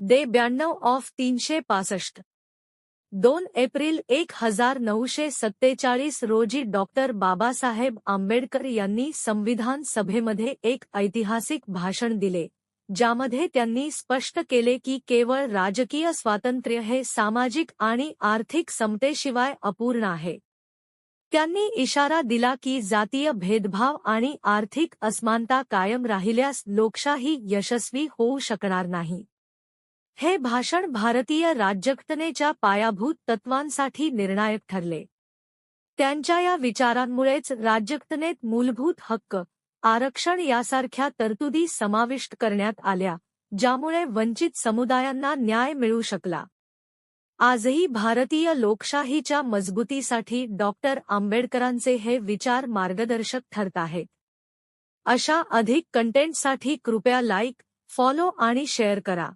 दे ब्याण्णव ऑफ़ तीनशे पासष्ट. दोन एप्रिल एक हज़ार नऊशे सत्तेचाळीस रोजी डॉक्टर बाबासाहेब आंबेडकर यांनी संविधान सभेमध्ये एक ऐतिहासिक भाषण दिले, ज्यामध्ये त्यांनी स्पष्ट केले की केवळ राजकीय स्वातंत्र्य हे सामाजिक आणि आर्थिक समतेशिवाय अपूर्ण आहे. त्यांनी इशारा दिला की जातीय भेदभाव आणि आर्थिक असमानता कायम राहिल्यास लोकशाही यशस्वी होऊ शकणार नाही. हे भाषण भारतीय राज्यघटनेच्या पायाभूत तत्वांसाठी निर्णायक ठरले. त्यांच्या या विचारांमुळेच राज्यघटनेत मूलभूत हक्क आरक्षण यासारख्या तरतुदी समाविष्ट करण्यात आल्या ज्यामुळे वंचित समुदायांना न्याय मिळू शकला. आजही भारतीय लोकशाहीच्या मजबूतीसाठी डॉक्टर आंबेडकरांचे हे विचार मार्गदर्शक ठरत आहेत. अशा अधिक कंटेंटसाठी कृपया लाईक फॉलो आणि शेअर करा.